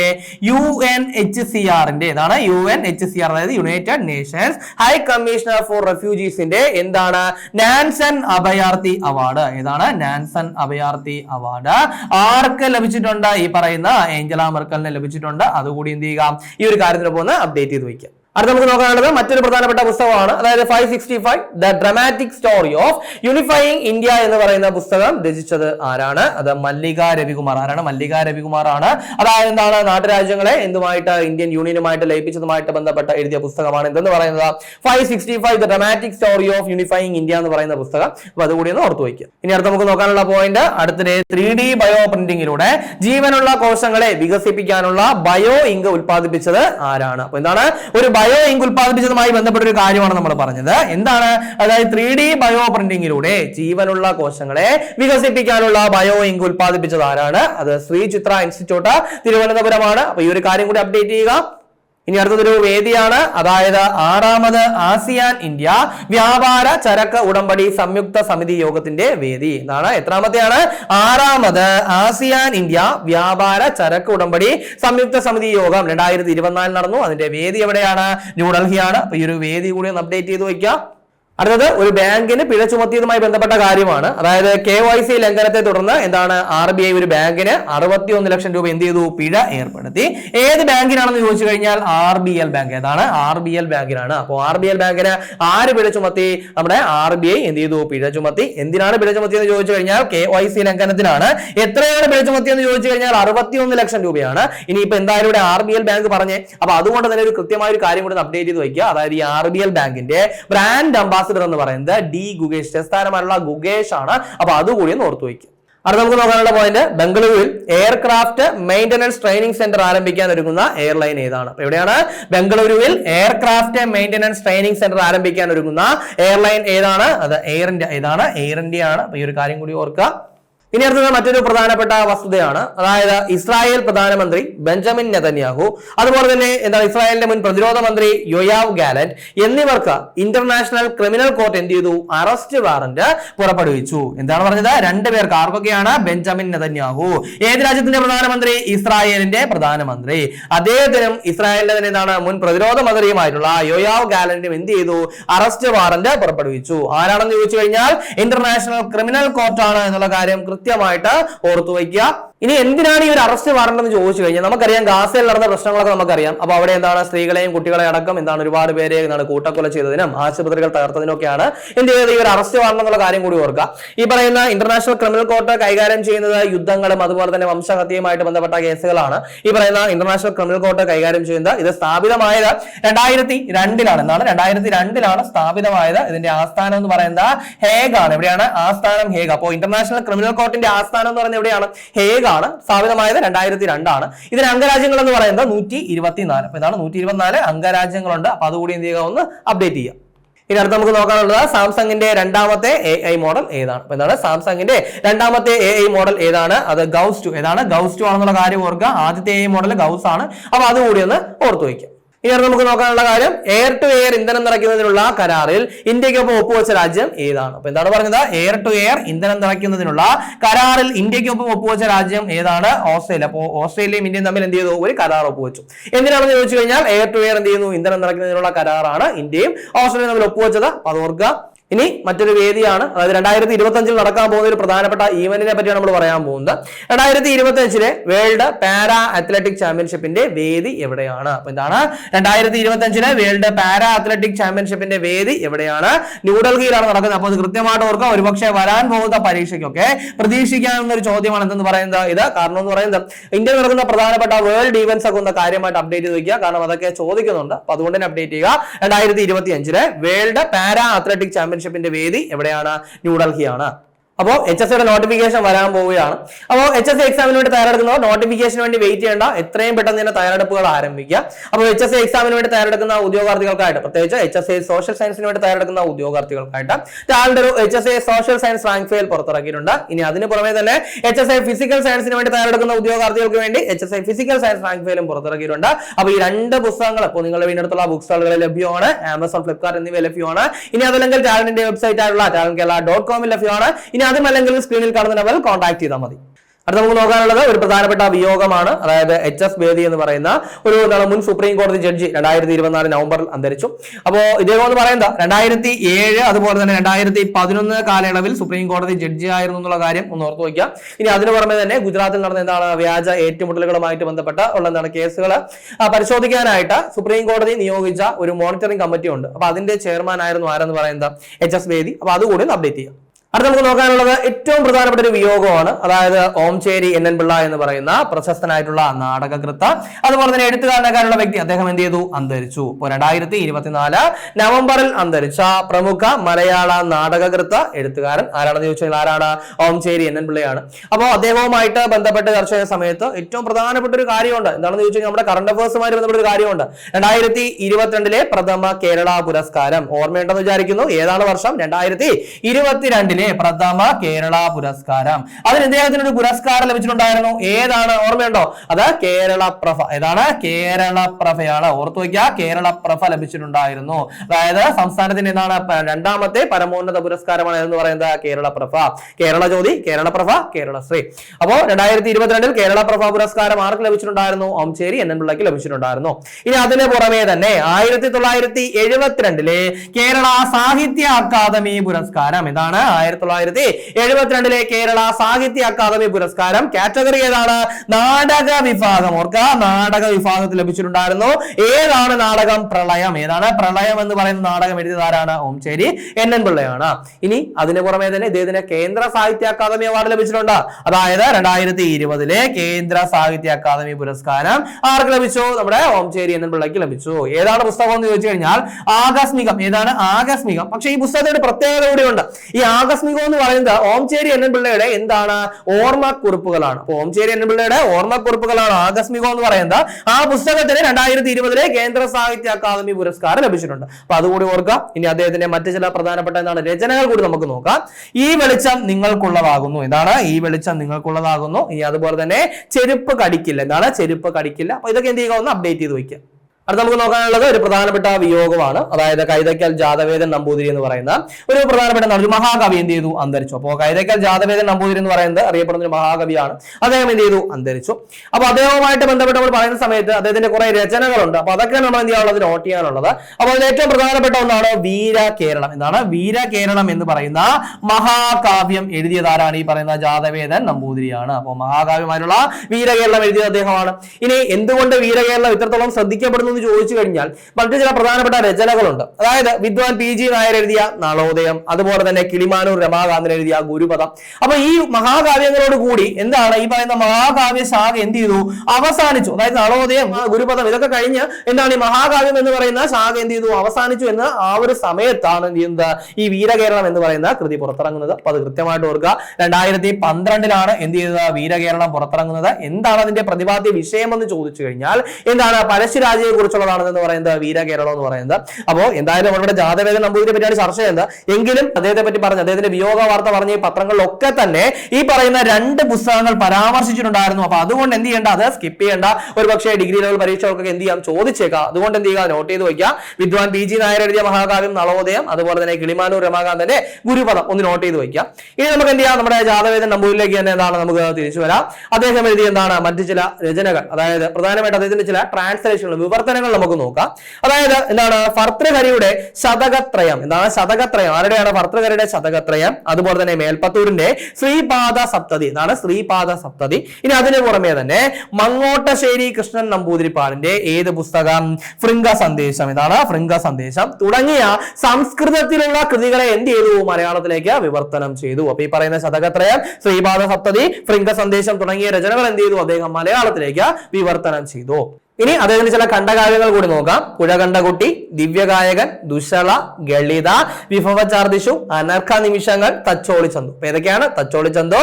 യു എൻ എച്ച് സി ആറിന്റെ U N H C R അതായത് united nations high commissioner for റെഫ്യൂജീസിന്റെ എന്താണ്? നാൻസൺ അഭയാർത്ഥി അവാർഡ് ഏതാണ്? നാൻസൺ അഭയാർത്ഥി അവാർഡ് ആർക്ക് ലഭിച്ചിട്ടുണ്ട്? ഈ പറയുന്ന ഏഞ്ചല മെർക്കലിന് ലഭിച്ചിട്ടുണ്ട്. അതുകൂടി എന്ത് ചെയ്യുക? ഈ ഒരു കാര്യത്തിന് പോകുന്ന അപ്ഡേറ്റ് ചെയ്ത് വയ്ക്കുക അടുത്ത നമുക്ക് നോക്കാനുള്ളത് മറ്റൊരു പ്രധാനപ്പെട്ട പുസ്തകമാണ്. അതായത് five sixty five the dramatic story of unifying India എന്ന് പറയുന്ന പുസ്തകം രചിച്ചത് ആരാണ്? അത് മല്ലിക രവികുമാർ. ആരാണ്? മല്ലിക രവികുമാർ ആണ്. അതായത് എന്താണ്? നാട്ടുരാജ്യങ്ങളെ എന്തുമായിട്ട് ഇന്ത്യൻ യൂണിയനുമായിട്ട് ലയിപ്പിച്ചതുമായിട്ട് ബന്ധപ്പെട്ട എഴുതിയ പുസ്തകമാണ്. എന്തെന്ന് പറയുന്നത് five sixty five the dramatic story of unifying India എന്ന് പറയുന്ന പുസ്തകം. അപ്പൊ അതുകൂടി ഒന്ന് ഓർത്തു വയ്ക്കുക. ഇനി അടുത്ത നമുക്ക് നോക്കാനുള്ള പോയിന്റ് അടുത്തിടെ ത്രീ ഡി ബയോ പ്രിന്റിംഗിലൂടെ ജീവനുള്ള കോശങ്ങളെ വികസിപ്പിക്കാനുള്ള ബയോ ഇങ്ക് ഉത്പാദിപ്പിച്ചത് ആരാണ്? അപ്പൊ എന്താണ്? ഒരു ബയോ ഇങ്ക് ഉൽപ്പാദിപ്പിച്ചതുമായി ബന്ധപ്പെട്ട ഒരു കാര്യമാണ് നമ്മൾ പറഞ്ഞത്. എന്താണ്? അതായത് ത്രീ ഡി ബയോ പ്രിന്റിംഗിലൂടെ ജീവനുള്ള കോശങ്ങളെ വികസിപ്പിക്കാനുള്ള ബയോ ഇങ്ക് ഉൽപ്പാദിപ്പിച്ചത് ആരാണ്? അത് ശ്രീ ചിത്ര ഇൻസ്റ്റിറ്റ്യൂട്ട് തിരുവനന്തപുരമാണ്. അപ്പൊ ഈ ഒരു കാര്യം കൂടി അപ്ഡേറ്റ് ചെയ്യുക. ഇനി അടുത്തതൊരു വേദിയാണ്. അതായത് ആറാമത് ആസിയാൻ ഇന്ത്യ വ്യാപാര ചരക്ക് ഉടമ്പടി സംയുക്ത സമിതി യോഗത്തിന്റെ വേദി. എന്താണ് എത്രാമത്തെയാണ്? ആറാമത് ആസിയാൻ ഇന്ത്യ വ്യാപാര ചരക്ക് ഉടമ്പടി സംയുക്ത സമിതി യോഗം. രണ്ടായിരത്തി ഇരുപത്തിനാലിൽ നടന്നു. അതിന്റെ വേദി എവിടെയാണ്? ന്യൂഡൽഹിയാണ്. അപ്പൊ ഈ ഒരു വേദി കൂടി ഒന്ന് അപ്ഡേറ്റ് ചെയ്ത് വയ്ക്കാം. അടുത്തത് ഒരു ബാങ്കിന് പിഴ ചുമത്തിയതുമായി ബന്ധപ്പെട്ട കാര്യമാണ്. അതായത് കെ വൈ സി ലംഘനത്തെ തുടർന്ന് എന്താണ് ആർ ബി ഐ ഒരു ബാങ്കിന് അറുപത്തിയൊന്ന് ലക്ഷം രൂപ എന്ത് ചെയ്തു? പിഴ ഏർപ്പെടുത്തി. ഏത് ബാങ്കിനാണെന്ന് ചോദിച്ചു കഴിഞ്ഞാൽ ആർ ബി എൽ ബാങ്ക്. ഏതാണ്? ആർ ബി എൽ ബാങ്കിനാണ്. അപ്പോൾ ആർ ബി എൽ ബാങ്കിന് ആര് പിഴ ചുമത്തി? നമ്മുടെ ആർ ബി ഐ എന്ത് ചെയ്തു? പിഴ ചുമത്തി. എന്തിനാണ് പിഴ ചുമത്തിയെന്ന് ചോദിച്ചു കഴിഞ്ഞാൽ കെ വൈ സി ലംഘനത്തിനാണ്. എത്രയാണ് പിഴ ചുമത്തിയെന്ന് ചോദിച്ചു കഴിഞ്ഞാൽ അറുപത്തിയൊന്ന് ലക്ഷം രൂപയാണ്. ഇനിയിപ്പോൾ എന്തായാലും ഇവിടെ ആർ ബി എൽ ബാങ്ക് പറഞ്ഞേ. അപ്പൊ അതുകൊണ്ട് തന്നെ ഒരു കൃത്യമായ ഒരു കാര്യം കൂടി അപ്ഡേറ്റ് ചെയ്ത് വയ്ക്കുക. അതായത് ഈ ആർ ബി എൽ ബാങ്കിന്റെ ബ്രാൻഡ് അംബാസിഡർ എന്ന് പറയുന്നത് ഡി ഗുഗേഷ് ചെസ്താരമായിട്ടുള്ള ഗുഗേഷ് ആണ് അപ്പൊ അതുകൂടി ഒന്ന് ഓർത്തു വയ്ക്കുക. അടുത്ത നമുക്ക് നോക്കാനുള്ള പോയിന്റ് ബംഗളൂരുവിൽ എയർക്രാഫ്റ്റ് മെയിന്റനൻസ് ട്രെയിനിങ് സെന്റർ ആരംഭിക്കാൻ ഒരുങ്ങുന്ന എയർലൈൻ ഏതാണ്? എവിടെയാണ്? ബംഗളൂരുവിൽ എയർക്രാഫ്റ്റ് മെയിന്റനൻസ് ട്രെയിനിങ് സെന്റർ ആരംഭിക്കാൻ ഒരുങ്ങുന്ന എയർലൈൻ ഏതാണ്? അത് എയർ ഇന്ത്യ ഏതാണ്? എയർ ഇന്ത്യ ആണ്. അപ്പൊ ഈ ഒരു കാര്യം കൂടി ഓർക്കുക. ഇനി അടുത്തത് മറ്റൊരു പ്രധാനപ്പെട്ട വസ്തുതയാണ്. അതായത് ഇസ്രായേൽ പ്രധാനമന്ത്രി ബെഞ്ചമിൻ നെതന്യാഹു. അതുപോലെ തന്നെ എന്താണ് ഇസ്രായേലിന്റെ മുൻ പ്രതിരോധ മന്ത്രി യൊയാവ് ഗാലന്റ് എന്നിവർക്ക് ഇന്റർനാഷണൽ ക്രിമിനൽ കോർട്ട് എന്ത് ചെയ്തു? അറസ്റ്റ് വാറന്റ് പുറപ്പെടുവിച്ചു. എന്താണ് പറഞ്ഞത്? രണ്ടുപേർക്ക് ആർക്കൊക്കെയാണ്? Benjamin Netanyahu. ഏത് രാജ്യത്തിന്റെ പ്രധാനമന്ത്രി? ഇസ്രായേലിന്റെ പ്രധാനമന്ത്രി. അദ്ദേഹത്തിനും ഇസ്രായേലിന്റെ തന്നെ എന്താണ് മുൻ പ്രതിരോധ മന്ത്രിയുമായിട്ടുള്ള യൊയാവ് ഗാലന്റും എന്ത് ചെയ്തു? അറസ്റ്റ് വാറന്റ് പുറപ്പെടുവിച്ചു. ആരാണെന്ന് ചോദിച്ചു കഴിഞ്ഞാൽ ഇന്റർനാഷണൽ ക്രിമിനൽ കോർട്ടാണ് എന്നുള്ള കാര്യം കൃത്യമായിട്ട് ഓർത്തു വയ്ക്കുക ഇനി എന്തിനാണ് ഈ ഒരു അറസ്റ്റ് വാറണ്ട് എന്ന് ചോദിച്ചു കഴിഞ്ഞാൽ നമുക്കറിയാം ഗാസയിൽ നടന്ന പ്രശ്നങ്ങളൊക്കെ നമുക്കറിയാം. അപ്പൊ അവിടെ എന്താണ് സ്ത്രീകളെയും കുട്ടികളെയും അടക്കം എന്താണ് ഒരുപാട് പേരെ എന്താണ് കൂട്ടക്കൊല ചെയ്തതിനും ആശുപത്രികൾ തകർത്തതിനൊക്കെയാണ് എന്ത് ചെയ്തത്? ഈ ഒരു അറസ്റ്റ് വാറണ്ട് എന്നുള്ള കാര്യം കൂടി ഓർക്കുക. ഈ പറയുന്ന ഇന്റർനാഷണൽ ക്രിമിനൽ കോർട്ട് കൈകാര്യം ചെയ്യുന്നത് യുദ്ധങ്ങളും അതുപോലെ തന്നെ വംശഹത്യയുമായിട്ട് ബന്ധപ്പെട്ട കേസുകളാണ്. ഈ പറയുന്ന ഇന്റർനാഷണൽ ക്രിമിനൽ കോർട്ട് കൈകാര്യം ചെയ്യുന്നത് ഇത് സ്ഥാപിതമായത് രണ്ടായിരത്തി രണ്ടിലാണ്. എന്താണ്? രണ്ടായിരത്തി രണ്ടിലാണ് സ്ഥാപിതമായത്. ഇതിന്റെ ആസ്ഥാനം എന്ന് പറയുന്നത് ഹേഗാണ്. എവിടെയാണ്? ആസ്ഥാനം ഹേഗ്. അപ്പോൾ ഇന്റർനാഷണൽ ക്രിമിനൽ കോർട്ടിന്റെ ആസ്ഥാനം എന്ന് പറയുന്നത് എവിടെയാണ്? ഹേഗ് ആണ്. സ്ഥാപിതമായത് രണ്ടായിരത്തി രണ്ടാണ് ഇതിന് അംഗരാജ്യങ്ങൾ എന്ന് പറയുന്നത് നൂറ്റി ഇരുപത്തിനാല് അപ്പൊ ഇതാണ് നൂറ്റി ഇരുപത്തിനാല് അംഗരാജ്യങ്ങളുണ്ട്. അപ്പൊ അതുകൂടി എന്ത് ചെയ്യുക? ഒന്ന് അപ്ഡേറ്റ് ചെയ്യുക. ഇനി അടുത്ത് നമുക്ക് നോക്കാനുള്ളത് സാംസങ്ങിന്റെ രണ്ടാമത്തെ എ ഐ മോഡൽ ഏതാണ്? അപ്പൊ എന്താണ്? സാംസങ്ങിന്റെ രണ്ടാമത്തെ എ ഐ മോഡൽ ഏതാണ്? അത് ഗൗസ് ടു. ഏതാണ്? ഗൗസ് ടു ആണെന്നുള്ള കാര്യം ഓർക്കുക. ആദ്യത്തെ എ ഐ മോഡൽ ഗൗസ് ആണ്. അപ്പൊ അതുകൂടി ഒന്ന് ഓർത്തു വയ്ക്കുക. ഇനി നമുക്ക് നോക്കാനുള്ള കാര്യം എയർ ടു എയർ ഇന്ധനം നിറയ്ക്കുന്നതിനുള്ള കരാറിൽ ഇന്ത്യക്കൊപ്പം ഒപ്പുവെച്ച രാജ്യം ഏതാണ്? അപ്പൊ എന്താണ് പറഞ്ഞത്? എയർ ടു എയർ ഇന്ധനം നിറയ്ക്കുന്നതിനുള്ള കരാറിൽ ഇന്ത്യക്കൊപ്പം ഒപ്പുവെച്ച രാജ്യം ഏതാണ്? ഓസ്ട്രേലിയ. അപ്പോൾ ഓസ്ട്രേലിയയും ഇന്ത്യയും തമ്മിൽ എന്ത് ചെയ്തു? ഒരു കരാർ ഒപ്പുവെച്ചു. എന്തിനാണെന്ന് ചോദിച്ചു കഴിഞ്ഞാൽ എയർ ടു എയർ എന്ത് ചെയ്യുന്നു? ഇന്ധനം നിറയ്ക്കുന്നതിനുള്ള കരാറാണ് ഇന്ത്യയും ഓസ്ട്രേലിയയും തമ്മിൽ ഒപ്പുവെച്ചത്. അത് ഓർക്കുക ഇനി മറ്റൊരു വേദിയാണ്. അതായത് രണ്ടായിരത്തി ഇരുപത്തി അഞ്ചിൽ നടക്കാൻ പോകുന്ന ഒരു പ്രധാനപ്പെട്ട ഈവന്റിനെ പറ്റിയാണ് നമ്മൾ പറയാൻ പോകുന്നത്. രണ്ടായിരത്തി ഇരുപത്തി അഞ്ചിലെ വേൾഡ് പാരാ അത്ലറ്റിക് ചാമ്പ്യൻഷിപ്പിന്റെ വേദി എവിടെയാണ്? അപ്പൊ എന്താണ് രണ്ടായിരത്തി ഇരുപത്തി അഞ്ചിലെ വേൾഡ് പാരാ അത്ലറ്റിക് ചാമ്പ്യൻഷിപ്പിന്റെ വേദി എവിടെയാണ്? ന്യൂഡൽഹിയിലാണ് നടക്കുന്നത്. അപ്പോൾ അത് കൃത്യമായിട്ട് ഓർക്കാം ഒരുപക്ഷെ വരാൻ പോകുന്ന പരീക്ഷയ്ക്കൊക്കെ പ്രതീക്ഷിക്കാവുന്ന ഒരു ചോദ്യമാണ് എന്തെന്ന് പറയുന്നത്? ഇത് കാരണം എന്ന് പറയുന്നത് ഇന്ത്യ നടക്കുന്ന പ്രധാനപ്പെട്ട വേൾഡ് ഈവന്റ്സ് ഒക്കെ ഒന്ന് കാര്യമായിട്ട് അപ്ഡേറ്റ് ചെയ്ത് വയ്ക്കുക കാരണം അതൊക്കെ ചോദിക്കുന്നുണ്ട്. അപ്പൊ അതുകൊണ്ട് തന്നെ അപ്ഡേറ്റ് ചെയ്യുക. രണ്ടായിരത്തി ഇരുപത്തി അഞ്ചിലെ വേൾഡ് പാരാ അത്ലറ്റിക് ചാമ്പ്യൻഷിപ്പിന്റെ വേദി എവിടെയാണ്? ന്യൂഡൽഹിയാണ്. അപ്പോൾ എച്ച് എസ് സിയുടെ നോട്ടിഫിക്കേഷൻ വരാൻ പോവുകയാണ്. അപ്പോൾ എച്ച് എസ് സി എക്സാമിന് വേണ്ടി തയ്യാറെടുക്കുന്നവർ നോട്ടിഫിക്കേഷന് വേണ്ടി വെയിറ്റ് ചെയ്യേണ്ട. എത്രയും പെട്ടെന്ന് തന്നെ തയ്യാറെടുപ്പുകൾ ആരംഭിക്കുക. അപ്പോൾ എച്ച് എസ് സി എക്സാമിന് വേണ്ടി തയ്യാറെടുക്കുന്ന ഉദ്യോഗാർത്ഥികൾക്കായിട്ട് പ്രത്യേകിച്ച് എച്ച് എസ് സി സോഷ്യൽ സയൻസിന് വേണ്ടി തയ്യാറെടുക്കുന്ന ഉദ്യോഗാർത്ഥികൾക്കായിട്ട് ടാലന്റ് ഒരു H S C social science rank file പുറത്തിറക്കിയിട്ടുണ്ട്. ഇനി അതിന് പുറമെ തന്നെ എച്ച് എസ് എ ഫിസിക്കൽ സയൻസിന് വേണ്ടി തയ്യാറെടുക്കുന്ന ഉദ്യോഗാർത്ഥികൾക്ക് വേണ്ടി H S A physical science rank ഫെയിലും പുറത്തിറക്കിയിട്ടുണ്ട്. അപ്പോൾ ഈ രണ്ട് പുസ്തകങ്ങൾ ഇപ്പോൾ നിങ്ങളുടെ വീടിനടുത്തുള്ള ബുക്ക് സ്റ്റാളുകളിൽ ലഭ്യമാണ്. ആമസോൺ ഫ്ലിപ്കാർട്ട് എന്നിവ ലഭ്യമാണ്. ഇനി അതല്ലെങ്കിൽ ടാലന്റിന്റെ വെബ്സൈറ്റ് ആയിട്ടുള്ള ടാലൻ കേരള ഡോട്ട് കോമിൽ ലഭ്യമാണ്. ഇനി അതുമല്ലെങ്കിൽ സ്ക്രീനിൽ കാണുന്ന നമ്പറിൽ കോൺടാക്ട് ചെയ്താൽ മതി. അടുത്ത നമുക്ക് നോക്കാനുള്ളത് ഒരു പ്രധാനപ്പെട്ട വിയോഗമാണ്. അതായത് എച്ച് എസ് ബേദി എന്ന് പറയുന്ന ഒരു എന്താണ് മുൻ സുപ്രീം കോടതി ജഡ്ജി രണ്ടായിരത്തി ഇരുപത്തിനാല് നവംബറിൽ അന്തരിച്ചു. അപ്പോൾ ഇദ്ദേഹം എന്ന് പറയുന്നത് രണ്ടായിരത്തി ഏഴ് അതുപോലെ തന്നെ രണ്ടായിരത്തി പതിനൊന്ന് കാലയളവിൽ സുപ്രീം കോടതി ജഡ്ജി ആയിരുന്നു എന്നുള്ള കാര്യം ഒന്ന് ഓർത്ത് വയ്ക്കുക. ഇനി അതിന് പുറമെ തന്നെ ഗുജറാത്തിൽ നടന്ന എന്താണ് വ്യാജ ഏറ്റുമുട്ടലുകളുമായിട്ട് ബന്ധപ്പെട്ട ഉള്ള എന്താണ് കേസുകൾ പരിശോധിക്കാനായിട്ട് സുപ്രീം കോടതി നിയോഗിച്ച ഒരു മോണിറ്ററിംഗ് കമ്മിറ്റി ഉണ്ട്. അപ്പൊ അതിന്റെ ചെയർമാൻ ആയിരുന്നു ആരെന്ന് പറയുന്നത് എച്ച് എസ് ബേദി അപ്പൊ അതുകൂടി അപ്ഡേറ്റ് ചെയ്യാം. അടുത്ത നമുക്ക് നോക്കാനുള്ളത് ഏറ്റവും പ്രധാനപ്പെട്ട ഒരു വിയോഗമാണ്. അതായത് ഓംചേരി എൻ എൻ പിള്ള എന്ന് പറയുന്ന പ്രശസ്തനായിട്ടുള്ള നാടകകൃത്ത്. അതുപോലെ തന്നെ എഴുത്തുകാരനാക്കാനുള്ള വ്യക്തി അദ്ദേഹം എന്ത് ചെയ്തു? അന്തരിച്ചു. ഇപ്പോൾ രണ്ടായിരത്തി ഇരുപത്തിനാല് നവംബറിൽ അന്തരിച്ച പ്രമുഖ മലയാള നാടകകൃത്ത് എഴുത്തുകാരൻ ആരാണെന്ന് ചോദിച്ചാൽ ആരാണ്? ഓംചേരി എൻ എൻ പിള്ളയാണ്. അപ്പോൾ അദ്ദേഹവുമായിട്ട് ബന്ധപ്പെട്ട് ചർച്ച ചെയ്ത സമയത്ത് ഏറ്റവും പ്രധാനപ്പെട്ട ഒരു കാര്യമുണ്ട്. എന്താണെന്ന് ചോദിച്ചാൽ നമ്മുടെ കറണ്ട് അഫേഴ്സുമായി ബന്ധപ്പെട്ട ഒരു കാര്യമുണ്ട്. രണ്ടായിരത്തി ഇരുപത്തിരണ്ടിലെ പ്രഥമ കേരള പുരസ്കാരം. ഓർമ്മയുണ്ടെന്ന് വിചാരിക്കുന്നു. ഏതാണ് വർഷം? രണ്ടായിരത്തി ഇരുപത്തിരണ്ടിലെ പ്രഥമ കേരള പുരസ്കാരം. അതിന് ഇദ്ദേഹത്തിന് ഒരു പുരസ്കാരം ലഭിച്ചിട്ടുണ്ടായിരുന്നു? ഏതാണ്? ഓർമ്മയുണ്ടോ? അത് കേരള പ്രഭ. ഏതാണ്? കേരള പ്രഭയാണ്. ഓർത്തു വയ്ക്കുക കേരള പ്രഭ ലഭിച്ചിട്ടുണ്ടായിരുന്നു. അതായത് സംസ്ഥാനത്തിന് എന്താണ്? രണ്ടാമത്തെ പരമോന്നത പുരസ്കാരമാണ് എന്ന് പറയുന്നത്? കേരള പ്രഭ. കേരള ജ്യോതി കേരള പ്രഭ കേരളശ്രീ അപ്പോ രണ്ടായിരത്തി ഇരുപത്തിരണ്ടിൽ കേരള പ്രഭ പുരസ്കാരം ആർക്ക് ലഭിച്ചിട്ടുണ്ടായിരുന്നു? ഓംചേരി എൻ പിള്ളയ്ക്ക് ലഭിച്ചിട്ടുണ്ടായിരുന്നു. ഇനി അതിന് പുറമെ തന്നെ ആയിരത്തി തൊള്ളായിരത്തി എഴുപത്തിരണ്ടിലെ കേരള സാഹിത്യ അക്കാദമി പുരസ്കാരം. ഇതാണ് ആയിരത്തി തൊള്ളായിരത്തി എഴുപത്തിരണ്ടിലെ കേരള സാഹിത്യ അക്കാദമി പുരസ്കാരം കാറ്റഗറി ഏതാണ്? നാടക വിഭാഗം. ഓർക്ക നാടക വിഭാഗത്തിൽ ലഭിച്ചിട്ടുണ്ടായിരുന്നു. ഏതാണ് നാടകം? പ്രളയം. ഏതാണ് പ്രളയം എന്ന് പറയുന്ന നാടകം എഴുതിയത് ആരാണ്? ഓംചേരി എൻ എൻ പിള്ളയാണ്. ഇനി അതിന് പുറമെ തന്നെ ഇദ്ദേഹത്തിന് കേന്ദ്ര സാഹിത്യ അക്കാദമി അവാർഡ് ലഭിച്ചിട്ടുണ്ട്. അതായത് രണ്ടായിരത്തി ഇരുപതിലെ കേന്ദ്ര സാഹിത്യ അക്കാദമി പുരസ്കാരം ആർക്ക് ലഭിച്ചു? നമ്മുടെ ഓംചേരി എൻ എൻ പിള്ളയ്ക്ക് ലഭിച്ചു. ഏതാണ് പുസ്തകം എന്ന് ചോദിച്ചു കഴിഞ്ഞാൽ ആകസ്മികം. ഏതാണ് ആകസ്മികം? പക്ഷെ ഈ പുസ്തകത്തിന്റെ പ്രത്യേകത കൂടിയുണ്ട്. ഈ ആകസ്മികം എന്ന് പറയുന്നത് ഓംചേരി എൻ എൻ പിള്ളയുടെ എന്താണ്? ഓർമ്മക്കുറിപ്പുകളാണ്. ഓംചേരി എൻ എൻ പിള്ളയുടെ ഓർമ്മക്കുറിപ്പുകളാണ് ആകസ്മികം എന്ന് പറയുന്നത്. ആ പുസ്തകത്തിന് രണ്ടായിരത്തി ഇരുപതിലെ കേന്ദ്ര സാഹിത്യ അക്കാദമി പുരസ്കാരം ലഭിച്ചിട്ടുണ്ട്. അപ്പൊ അതുകൂടി ഓർക്കുക. ഇനി അദ്ദേഹത്തിന്റെ മറ്റ് ചില പ്രധാനപ്പെട്ട എന്താണ് രചനകൾ കൂടി നമുക്ക് നോക്കാം. ഈ വെളിച്ചം നിങ്ങൾക്കുള്ളതാകുന്നു. എന്താണ് ഈ വെളിച്ചം നിങ്ങൾക്കുള്ളതാകുന്നു. ഇനി അതുപോലെ തന്നെ ചെരുപ്പ് കടിക്കില്ല. എന്താണ്? ചെരുപ്പ് കടിക്കില്ല. അപ്പൊ ഇതൊക്കെ എന്ത് ചെയ്യുക? ഒന്ന് അപ്ഡേറ്റ് ചെയ്ത് വയ്ക്കുക. അടുത്ത നമുക്ക് നോക്കാനുള്ളത് ഒരു പ്രധാനപ്പെട്ട വിയോഗമാണ്. അതായത് കൈതക്കൽ ജാതവേദൻ നമ്പൂതിരി എന്ന് പറയുന്ന ഒരു പ്രധാനപ്പെട്ട? ഒരു മഹാകവി എന്ത് ചെയ്തു? അന്തരിച്ചു. അപ്പോൾ കൈതക്കൽ ജാതവേദൻ നമ്പൂതിരി എന്ന് പറയുന്നത് അറിയപ്പെടുന്ന ഒരു മഹാകവിയാണ്. അദ്ദേഹം എന്ത് ചെയ്തു? അന്തരിച്ചു. അപ്പൊ അദ്ദേഹവുമായിട്ട് ബന്ധപ്പെട്ട് നമ്മൾ പറയുന്ന സമയത്ത് അദ്ദേഹത്തിന്റെ കുറെ രചനകളുണ്ട്. അപ്പൊ അതൊക്കെ നമ്മൾ എന്ത് ചെയ്യാനുള്ളത്? നോട്ട് ചെയ്യാനുള്ളത്. അപ്പോൾ അതിൽ ഏറ്റവും പ്രധാനപ്പെട്ട ഒന്നാണ് വീര കേരളം എന്താണ്? വീര കേരളം എന്ന് പറയുന്ന മഹാകാവ്യം എഴുതിയതാരാണ് ഈ പറയുന്ന ജാതവേദൻ നമ്പൂതിരിയാണ്. അപ്പോൾ മഹാകാവ്യമായിട്ടുള്ള വീരകേരളം എഴുതിയത് അദ്ദേഹമാണ്. ഇനി എന്തുകൊണ്ട് വീരകേരളം ഇത്രത്തോളം ശ്രദ്ധിക്കപ്പെടുന്നു എന്ന് ചോദിച്ചു കഴിഞ്ഞാൽ മറ്റു ചില പ്രധാനപ്പെട്ട രചനകളുണ്ട്. അതായത് വിദ്വാൻ പി ജി നായർ എഴുതിയ നളോദയം അതുപോലെ തന്നെ കിളിമാനൂർ രമാകാന്തൻ എഴുതിയ ഗുരുപദം. അപ്പൊ ഈ മഹാകാവ്യങ്ങളോട് കൂടി എന്താണ് ഈ പറയുന്ന മഹാകാവ്യ ശാഖ എന്ത് ചെയ്തു? അവസാനിച്ചു. അതായത് നളോദയം ഗുരുപദം ഇതൊക്കെ കഴിഞ്ഞ് എന്താണ് ഈ മഹാകാവ്യം എന്ന് പറയുന്ന ശാഖ എന്ത് ചെയ്തു? അവസാനിച്ചു എന്ന് ആ ഒരു സമയത്താണ് എന്ത് ചെയ്യുന്നത്? ഈ വീരകേരളം എന്ന് പറയുന്ന കൃതി പുറത്തിറങ്ങുന്നത്. അപ്പൊ അത് കൃത്യമായിട്ട് ഓർക്കുക. രണ്ടായിരത്തി പന്ത്രണ്ടിലാണ് എന്ത് ചെയ്തത്? വീരകേരളം പുറത്തിറങ്ങുന്നത്. എന്താണ് അതിന്റെ പ്രതിപാദ്യ വിഷയം എന്ന് ചോദിച്ചു കഴിഞ്ഞാൽ എന്താണ് പഴശ്ശിരാജയെ കുറിച്ചുള്ളതാണ് എന്ന് പറയുന്നത് വീരകേരളം എന്ന് പറയുന്നത്. അപ്പോൾ എന്തായാലും നമ്മുടെ ജാതവേദ നമ്പൂതിരിയെ പറ്റിയാണ് ചർച്ച ചെയ്യുന്നത്. എങ്കിലും അദ്ദേഹത്തെ പറ്റി പറഞ്ഞു അദ്ദേഹത്തിന്റെ വിയോഗ വാർത്ത പറഞ്ഞ ഈ പത്രങ്ങളിലൊക്കെ തന്നെ ഈ പറയുന്ന രണ്ട് പുസ്തകങ്ങൾ പരാമർശിച്ചിട്ടുണ്ടായിരുന്നു. അപ്പൊ അതുകൊണ്ട് എന്ത് ചെയ്യേണ്ട? അത് സ്കിപ്പ് ചെയ്യേണ്ട. ഒരു പക്ഷേ ഡിഗ്രി ലെവൽ പരീക്ഷകൾക്ക് എന്ത് ചെയ്യാം? ചോദിച്ചേക്കാം. അതുകൊണ്ട് എന്ത് ചെയ്യുക? നോട്ട് ചെയ്ത് വയ്ക്കുക. വിദ്വാൻ പി ജി നായർ എഴുതിയ മഹാകാവ്യം നളോദയം അതുപോലെ തന്നെ കിളിമാനൂർ രമാകാന്തന്റെ ഗുരുപദം ഒന്ന് നോട്ട് ചെയ്ത് വയ്ക്കുക. ഇനി നമുക്ക് എന്ത് ചെയ്യാം? നമ്മുടെ ജാതവേദൻ നമ്പൂരിലേക്ക് തന്നെ എന്താണ് നമുക്ക് തിരിച്ചു വരാം. അദ്ദേഹം എഴുതിയ എന്താണ്? മറ്റു ചില രചനകൾ. അതായത് പ്രധാനമായിട്ട് അദ്ദേഹത്തിന്റെ ചില ട്രാൻസ്ലേഷനുകൾ വിവർത്തനങ്ങൾ നമുക്ക് നോക്കാം. അതായത് എന്താണ്? ഭർത്തൃഹരിയുടെ ശതകത്രയം. എന്താണ് ശതകത്രയം? ആരുടെയാണ് ഭർത്തൃഹരിയുടെ ശതകത്രയം? അതുപോലെ തന്നെ മേൽപ്പത്തൂരിന്റെ ശ്രീപാദ സപ്തതി. എന്താണ്? ശ്രീപാദ സപ്തതി. ഇനി അതിനു പുറമെ തന്നെ മങ്ങോട്ടശ്ശേരി കൃഷ്ണൻ നമ്പൂതിരിപ്പാടിന്റെ ഏത് പുസ്തകം? ഫൃംഗ സന്ദേശം ഇതാണ് ഫൃംഗ സന്ദേശം തുടങ്ങിയ സംസ്കൃതത്തിലുള്ള കൃതികളെ എന്ത് ചെയ്തു? മലയാളത്തിലേക്ക് വിവർത്തനം ചെയ്തു. അപ്പൊ ഈ പറയുന്ന ശതകത്രയം ശ്രീപാദ സപ്തതി ഫൃംഗ സന്ദേശം തുടങ്ങിയ രചനകൾ എന്ത് ചെയ്തു? അദ്ദേഹം മലയാളത്തിലേക്ക് വിവർത്തനം ചെയ്തു. ഇനി അദ്ദേഹത്തിന് ചില കണ്ടകാവ്യങ്ങൾ കൂടി നോക്കാം. പുഴകണ്ടകുട്ടി ദിവ്യഗായകൻ ദുശള ഗളിത വിഭവചാർദിഷു അനർഘ നിമിഷങ്ങൾ തച്ചോളി ചന്തു. അപ്പൊ ഏതൊക്കെയാണ്? തച്ചോളി ചന്തു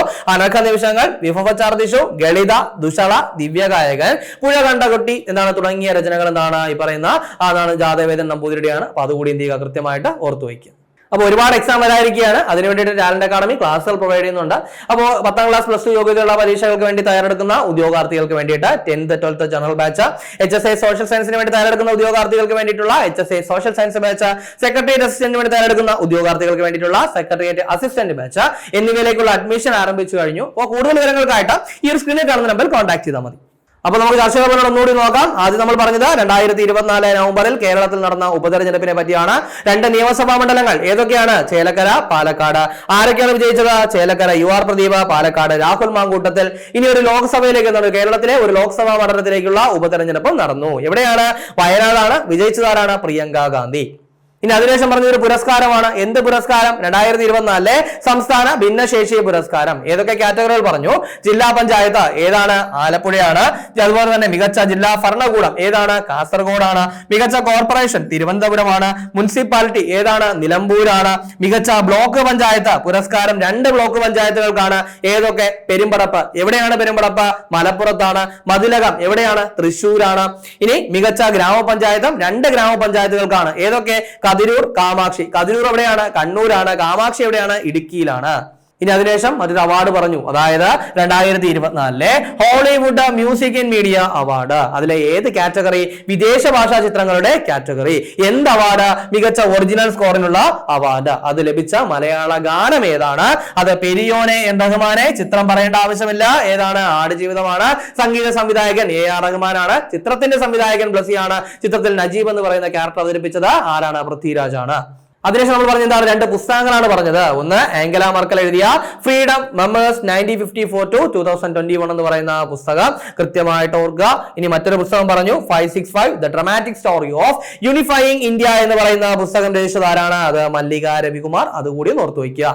നിമിഷങ്ങൾ വിഭവചാർദിഷു ഗളിത ദുശള ദിവ്യഗായകൻ പുഴകണ്ടകുട്ടി എന്താണ് തുടങ്ങിയ രചനകൾ എന്താണ് ഈ പറയുന്ന? അതാണ് ജാതവേദൻ നമ്പൂതിരിയുടെയാണ്. അപ്പൊ അതുകൂടി എന്ത് ചെയ്യുക? കൃത്യമായിട്ട് ഓർത്തു വയ്ക്കുക. അപ്പോൾ ഒരുപാട് എക്സാം വരാതിരിക്കുകയാണ് അതിനു വേണ്ടിയിട്ട് ടാലന്റ് അക്കാഡമി ക്ലാസ്സുകൾ പ്രൊവൈഡ് ചെയ്യുന്നുണ്ട്. അപ്പോൾ പത്താം ക്ലാസ് പ്ലസ് ടു യോഗ്യതയുള്ള പരീക്ഷകൾക്ക് വേണ്ടി തയ്യാറെടുക്കുന്ന ഉദ്യോഗാർത്ഥികൾക്ക് വേണ്ടിയിട്ട് tenth twelfth general batch H S I social സയൻസിന് വേണ്ടി തയ്യാറെടുക്കുന്ന ഉദ്യോഗാർത്ഥികൾക്ക് വേണ്ടിയിട്ടുള്ള H S I social science batch secretariat അസിസ്റ്റന്റിന് വേണ്ടി തയ്യാറെടുക്കുന്ന ഉദ്യോഗാർത്ഥികൾക്ക് വേണ്ടിയിട്ടുള്ള സെക്രട്ടേറിയറ്റ് അസിസ്റ്റന്റ് ബാച്ച് എന്നിവയിലേക്കുള്ള അഡ്മിഷൻ ആരംഭിച്ചു കഴിഞ്ഞു. അപ്പോൾ കൂടുതൽ വിവരങ്ങൾക്കായിട്ട് ഈ ഒരു സ്ക്രീനിൽ കാണുന്ന നമ്പറിൽ കോൺടാക്ട് ചെയ്താൽ മതി. അപ്പൊ നമുക്ക് ചർച്ചകൾ പോലെ ഒന്നുകൂടി നോക്കാം. ആദ്യം നമ്മൾ പറഞ്ഞത് രണ്ടായിരത്തി ഇരുപത്തിനാല് നവംബറിൽ കേരളത്തിൽ നടന്ന ഉപതെരഞ്ഞെടുപ്പിനെ പറ്റിയാണ്. രണ്ട് നിയമസഭാ മണ്ഡലങ്ങൾ ഏതൊക്കെയാണ്? ചേലക്കര പാലക്കാട്. ആരൊക്കെയാണ് വിജയിച്ചത്? Chelakkara U R Pradeep Palakkad Rahul Mamkootathil. ഇനി ഒരു ലോക്സഭയിലേക്ക് നടന്നു കേരളത്തിലെ ഒരു ലോക്സഭാ മണ്ഡലത്തിലേക്കുള്ള ഉപതെരഞ്ഞെടുപ്പും നടന്നു. എവിടെയാണ്? വയനാടാണ്. വിജയിച്ചതാരാണ് പ്രിയങ്ക ഗാന്ധി. ഇനി അതിനുശേഷം പറഞ്ഞ ഒരു പുരസ്കാരമാണ്. എന്ത് പുരസ്കാരം? രണ്ടായിരത്തി ഇരുപത്തിനാലിലെ സംസ്ഥാന ഭിന്നശേഷി പുരസ്കാരം. ഏതൊക്കെ കാറ്റഗറികൾ പറഞ്ഞു? ജില്ലാ പഞ്ചായത്ത് ഏതാണ്? ആലപ്പുഴയാണ്. അതുപോലെ തന്നെ മികച്ച ജില്ലാ ഭരണകൂടം ഏതാണ്? കാസർഗോഡാണ്. മികച്ച കോർപ്പറേഷൻ തിരുവനന്തപുരമാണ്. മുനിസിപ്പാലിറ്റി ഏതാണ്? നിലമ്പൂരാണ്. മികച്ച ബ്ലോക്ക് പഞ്ചായത്ത് പുരസ്കാരം രണ്ട് ബ്ലോക്ക് പഞ്ചായത്തുകൾക്കാണ്. ഏതൊക്കെ? പെരുമ്പടപ്പ്. എവിടെയാണ് പെരുമ്പടപ്പ്? മലപ്പുറത്താണ്. മതിലകം എവിടെയാണ്? തൃശ്ശൂരാണ്. ഇനി മികച്ച ഗ്രാമപഞ്ചായത്തും രണ്ട് ഗ്രാമപഞ്ചായത്തുകൾക്കാണ്. ഏതൊക്കെ? കതിരൂർ കാമാക്ഷി. കതിരൂർ എവിടെയാണ്? കണ്ണൂരാണ്. കാമാക്ഷി എവിടെയാണ്? ഇടുക്കിയിലാണ്. ഇനി അതിനുശേഷം മറ്റൊരു അവാർഡ് പറഞ്ഞു. അതായത് രണ്ടായിരത്തി ഇരുപത്തിനാലിലെ Hollywood music and media award അതിലെ ഏത് കാറ്റഗറി വിദേശ ഭാഷാ ചിത്രങ്ങളുടെ കാറ്റഗറി എന്ത് അവാർഡ് മികച്ച ഒറിജിനൽ സ്കോറിനുള്ള അവാർഡ് അത് ലഭിച്ച മലയാള ഗാനം ഏതാണ്? അത് പെരിയോനെ എൻ റഹ്മാനെ ചിത്രം പറയേണ്ട ആവശ്യമില്ല. ഏതാണ്? ആടുജീവിതമാണ്. സംഗീത സംവിധായകൻ എ ആർ റഹ്മാനാണ്. ചിത്രത്തിന്റെ സംവിധായകൻ ബ്ലസിയാണ് ചിത്രത്തിൽ നജീബ് എന്ന് പറയുന്ന ക്യാരക്ടർ അവതരിപ്പിച്ചത് ആരാണ്? പൃഥ്വിരാജാണ്. അതിനുശേഷം നമ്മൾ പറഞ്ഞ എന്താണ്? രണ്ട് പുസ്തകങ്ങളാണ് പറഞ്ഞത്. ഒന്ന് ആംഗല മർക്കൽ എഴുതിയ freedom memoirs nineteen fifty four to two thousand twenty one എന്ന് പറയുന്ന പുസ്തകം. കൃത്യമായിട്ട് ഓർക്കുക. ഇനി മറ്റൊരു പുസ്തകം പറഞ്ഞു. Five six five the dramatic story of unifying India എന്ന് പറയുന്ന പുസ്തകം രചിച്ചത് ആരാണ്? അത് മല്ലിക രവികുമാർ. അതുകൂടി ഓർത്തു വയ്ക്കുക.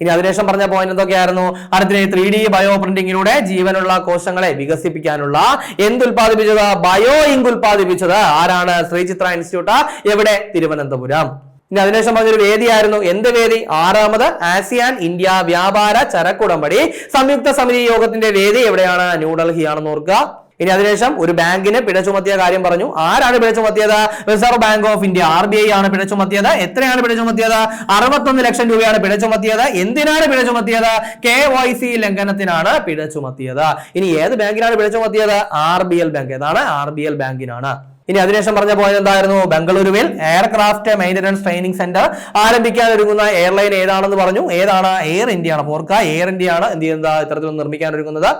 ഇനി അതിനുശേഷം പറഞ്ഞ പോയിന്റ് എന്തൊക്കെയായിരുന്നു? അടുത്ത ത്രീ ഡി ബയോ പ്രിന്റിങ്ങിലൂടെ ജീവനുള്ള കോശങ്ങളെ വികസിപ്പിക്കാനുള്ള എന്ത് ഉൽപ്പാദിപ്പിച്ചത് ബയോ ഇങ്ക് ഉൽപ്പാദിപ്പിച്ചത് ആരാണ്? ശ്രീചിത്ര ഇൻസ്റ്റിറ്റ്യൂട്ട് എവിടെ? തിരുവനന്തപുരം. ഇനി അതിനുശേഷം പറഞ്ഞൊരു വേദിയായിരുന്നു. എന്ത് വേദി? ആറാമത് ആസിയാൻ ഇന്ത്യ വ്യാപാര ചരക്കുടമ്പടി സംയുക്ത സമിതി യോഗത്തിന്റെ വേദി എവിടെയാണ്? ന്യൂഡൽഹി ആണെന്ന് ഓർക്കുക. ഇനി അതിനുശേഷം ഒരു ബാങ്കിന് പിഴ ചുമത്തിയ കാര്യം പറഞ്ഞു. ആരാണ് പിഴ ചുമത്തിയത്? Reserve Bank of India R B I ആണ് പിഴ ചുമത്തിയത്. എത്രയാണ് പിഴ ചുമത്തിയത്? അറുപത്തൊന്ന് ലക്ഷം രൂപയാണ് പിഴ ചുമത്തിയത്. എന്തിനാണ് പിഴ ചുമത്തിയത്? കെ വൈ സി ലംഘനത്തിനാണ് പിഴ ചുമത്തിയത്. ഇനി ഏത് ബാങ്കിനാണ് പിഴ ചുമത്തിയത്? R B L bank. ഏതാണ്? ആർ ബി എൽ ബാങ്കിനാണ്. ഇനി അതിനുശേഷം പറഞ്ഞ പോയത് എന്തായിരുന്നു? ബംഗളൂരുവിൽ എയർക്രാഫ്റ്റ് മെയിന്റനൻസ് ട്രെയിനിങ് സെന്റർ ആരംഭിക്കാൻ ഒരുങ്ങുന്ന എയർലൈൻ ഏതാണെന്ന് പറഞ്ഞു. ഏതാണ്? എയർ ഇന്ത്യ ആണ്. ഓർക്കുക എയർ ഇന്ത്യ ആണ് എന്ത് ചെയ്യുന്നത്? ഇത്തരത്തിൽ നിർമ്മിക്കാൻ ഒരുങ്ങുന്നത്.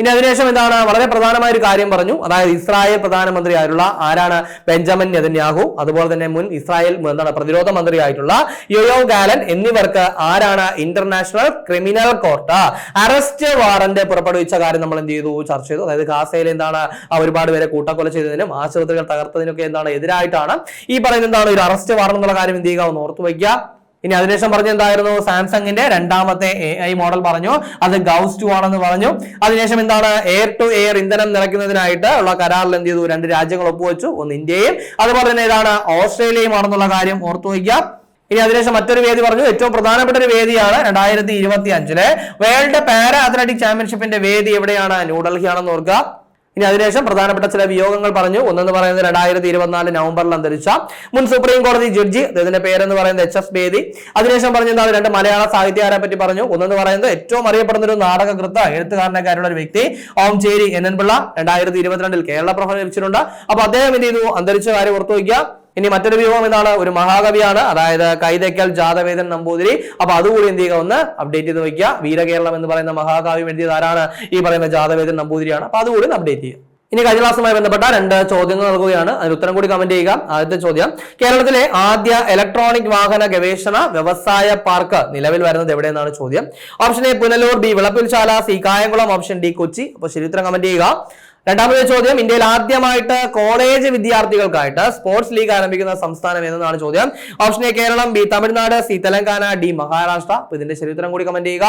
ഇനി അതിനുശേഷം എന്താണ്? വളരെ പ്രധാനമായ ഒരു കാര്യം പറഞ്ഞു. അതായത് ഇസ്രായേൽ പ്രധാനമന്ത്രി ആയിട്ടുള്ള ആരാണ്? Benjamin Netanyahu. അതുപോലെ തന്നെ മുൻ ഇസ്രായേൽ എന്താണ് പ്രതിരോധ മന്ത്രി ആയിട്ടുള്ള യോയോ ഗാലൻ എന്നിവർക്ക് ആരാണ്? International Criminal Court arrest warrant പുറപ്പെടുവിച്ച കാര്യം നമ്മൾ എന്ത് ചെയ്തു? ചർച്ച ചെയ്തു. അതായത് ഗാസയിൽ എന്താണ്? ഒരുപാട് പേരെ കൂട്ടക്കൊല ചെയ്തതിനും ആശുപത്രികൾ തകർത്തതിനൊക്കെ എന്താണ് എതിരായിട്ടാണ് ഈ പറയുന്ന എന്താണ്? ഒരു അറസ്റ്റ് വാറന്റ് എന്നുള്ള കാര്യം എന്ത് ചെയ്യുക? ഒന്ന് ഓർത്തു വയ്ക്കുക. ഇനി അതിനുശേഷം പറഞ്ഞ എന്തായിരുന്നു? സാംസങ്ങിന്റെ രണ്ടാമത്തെ എ ഐ മോഡൽ പറഞ്ഞു. അത് ഗൗസ് ടു ആണെന്ന് പറഞ്ഞു. അതിനുശേഷം എന്താണ്? എയർ ടു എയർ ഇന്ധനം നിറയ്ക്കുന്നതിനായിട്ട് ഉള്ള കരാറിൽ എന്ത് ചെയ്തു? രണ്ട് രാജ്യങ്ങൾ ഒപ്പുവെച്ചു. ഒന്ന് ഇന്ത്യയും അതുപോലെ തന്നെ ഏതാണ്? ഓസ്ട്രേലിയയും ആണെന്നുള്ള കാര്യം ഓർത്തു വയ്ക്കുക. ഇനി അതിനുശേഷം മറ്റൊരു വേദി പറഞ്ഞു. ഏറ്റവും പ്രധാനപ്പെട്ട ഒരു വേദിയാണ് രണ്ടായിരത്തി ഇരുപത്തി അഞ്ചിലെ വേൾഡ് പാരാ അത്ലറ്റിക് ചാമ്പ്യൻഷിപ്പിന്റെ വേദി എവിടെയാണ്? ന്യൂഡൽഹി ആണെന്ന് ഓർക്കുക. ഇനി അതിനുശേഷം പ്രധാനപ്പെട്ട ചില വിയോഗങ്ങൾ പറഞ്ഞു. ഒന്നെന്ന് പറയുന്നത് രണ്ടായിരത്തി ഇരുപത്തിനാല് നവംബറിൽ അന്തരിച്ച മുൻ സുപ്രീം കോടതി ജഡ്ജി അദ്ദേഹത്തിന്റെ പേരെന്ന് പറയുന്നത് എച്ച് എസ് ബേദി. അതിനുശേഷം പറഞ്ഞു എന്താണ് രണ്ട് മലയാള സാഹിത്യകാരെ പറ്റി പറഞ്ഞു. ഒന്നെന്ന് പറയുന്നത് ഏറ്റവും അറിയപ്പെടുന്ന ഒരു നാടകകൃത്ത് എഴുത്തുകാരനൊക്കെ ആയിട്ടുള്ള ഒരു വ്യക്തി ഓം ചേരി എൻ എൻ പിള്ള രണ്ടായിരത്തി ഇരുപത്തിരണ്ടിൽ കേരള പ്രഭ ലഭിച്ചിട്ടുണ്ട് അപ്പൊ അദ്ദേഹം എന്ത് ചെയ്തു? അന്തരിച്ച കാര്യം ഓർത്തു വയ്ക്കുക ഇനി മറ്റൊരു വിഭവം ഇതാണ്. ഒരു മഹാകവിയാണ്. അതായത് കൈതയ്ക്കൽ ജാതവേദൻ നമ്പൂതിരി. അപ്പൊ അതുകൂടി എന്ത് ചെയ്യുക? ഒന്ന് അപ്ഡേറ്റ് ചെയ്ത് വെക്കുക വീരകേരളം എന്ന് പറയുന്ന മഹാകാവ്യം എഴുതിയത് ആരാണ്? ഈ പറയുന്ന ജാതവേദൻ നമ്പൂതിരിയാണ്. അപ്പൊ അതുകൂടി അപ്ഡേറ്റ് ചെയ്യുക. ഇനി കഴിഞ്ഞ ക്ലാസ്സുമായി ബന്ധപ്പെട്ട രണ്ട് ചോദ്യങ്ങൾ നൽകുകയാണ് അതിന് ഉത്തരം കൂടി കമന്റ് ചെയ്യുക. ആദ്യത്തെ ചോദ്യം. കേരളത്തിലെ ആദ്യ ഇലക്ട്രോണിക് വാഹന ഗവേഷണ വ്യവസായ പാർക്ക് നിലവിൽ വരുന്നത് എവിടെയെന്നാണ് ചോദ്യം. Option A Punalur B Vilappilsala C Kayamkulam option D Kochi. അപ്പോൾ ശരി ഉത്തരം കമന്റ് ചെയ്യുക. രണ്ടാമത്തെ ചോദ്യം ഇന്ത്യയിൽ ആദ്യമായിട്ട് കോളേജ് വിദ്യാർത്ഥികൾക്കായിട്ട് സ്പോർട്സ് ലീഗ് ആരംഭിക്കുന്ന സംസ്ഥാനം എന്നതാണ് ചോദ്യം? Option A Kerala B Tamil Nadu C Telangana D Maharashtra. ഇതിന്റെ ശരി ഉത്തരം കൂടി കമന്റ് ചെയ്യുക.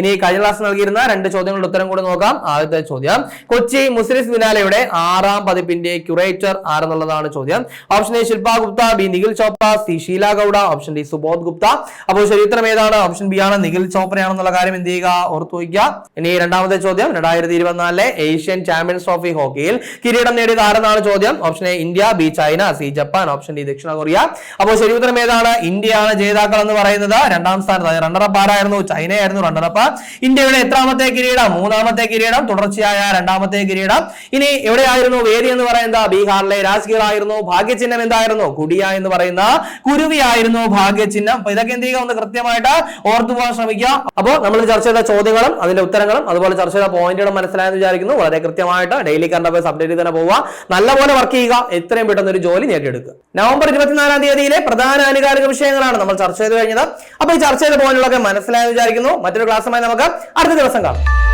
ഇനി കഴിഞ്ഞ ക്ലാസ് നൽകിയിരുന്ന രണ്ട് ചോദ്യങ്ങളുടെ ഉത്തരം കൂടി നോക്കാം. ആദ്യത്തെ ചോദ്യം കൊച്ചി മുസ്ലിസ് ബിനാലയുടെ ആറാം പതിപ്പിന്റെ ക്യൂറേറ്റർ ആരെന്നുള്ളതാണ് ചോദ്യം. Option A Shilpa Gupta B Nikhil Chopra C Sheela Gowda option D Subodh Gupta. അപ്പോൾ ശരി ഉത്തരം ഏതാണ്? ഓപ്ഷൻ ബി ആണ് നിഖിൽ ചോപ്രയാണെന്നുള്ള കാര്യം എന്ത് ചെയ്യുക? ഓർത്തു വയ്ക്കുക. ഇനി രണ്ടാമത്തെ ചോദ്യം രണ്ടായിരത്തി ഇരുപത്തിനാലിലെ ഏഷ്യൻ ചാമ്പ്യൻസ് ട്രോഫി ഹോക്കിയിൽ കിരീടം നേടിയത് ആരെന്നാണ് ചോദ്യം? Option A India B China C Japan option D ദക്ഷിണ കൊറിയ. അപ്പോൾ ശരി ഉത്തരം ഏതാണ്? ഇന്ത്യയാണ് ജേതാക്കൾ എന്ന് പറയുന്നത്. രണ്ടാം സ്ഥാനത്ത് റണ്ണറപ്പ് ആരായിരുന്നു? ചൈനയായിരുന്നു റണ്ണറപ്പ് ഇന്ത്യയുടെ എത്രാമത്തെ കിരീടം? മൂന്നാമത്തെ കിരീടം തുടർച്ചയായ രണ്ടാമത്തെ കിരീടം. ഇനി എവിടെയായിരുന്നു വേദി എന്ന് പറയുന്നത്? ബീഹാറിലെ രാജ്ഗീർ ആയിരുന്നു ഭാഗ്യചിഹ്നം എന്തായിരുന്നു? കുടിയ എന്ന് പറയുന്ന കുരുവി ആയിരുന്നു ഭാഗ്യചിഹ്നം. അപ്പൊ ഇതൊക്കെ എന്ത് ചെയ്യുക? ഒന്ന് കൃത്യമായിട്ട് ഓർത്തു പോകാൻ ശ്രമിക്കുക. അപ്പോൾ നമ്മൾ ചർച്ച ചെയ്ത ചോദ്യങ്ങളും അതിന്റെ ഉത്തരങ്ങളും അതുപോലെ ചർച്ച ചെയ്ത പോയിന്റുകളും മനസ്സിലായെന്ന് വിചാരിക്കുന്നു. വളരെ കൃത്യമായിട്ട് ഡെയിലി കണ്ട അഫയേഴ്സ് അപ്ഡേറ്റ് തന്നെ പോവുക. നല്ലപോലെ വർക്ക് ചെയ്യുക. എത്രയും പെട്ടെന്ന് ഒരു ജോലി നേടിയെടുക്കുക. നവംബർ ഇരുപത്തിനാലാം തീയതിയിലെ പ്രധാന ആനുകാലിക വിഷയങ്ങളാണ് നമ്മൾ ചർച്ച ചെയ്ത് കഴിഞ്ഞത്. അപ്പൊ ഈ ചർച്ച ചെയ്ത പോയിന്റുകളൊക്കെ മനസ്സിലായെന്ന് വിചാരിക്കുന്നു. മറ്റൊരു ക്ലാസ്സുമായി നമുക്ക് അടുത്ത ദിവസം കാണാം.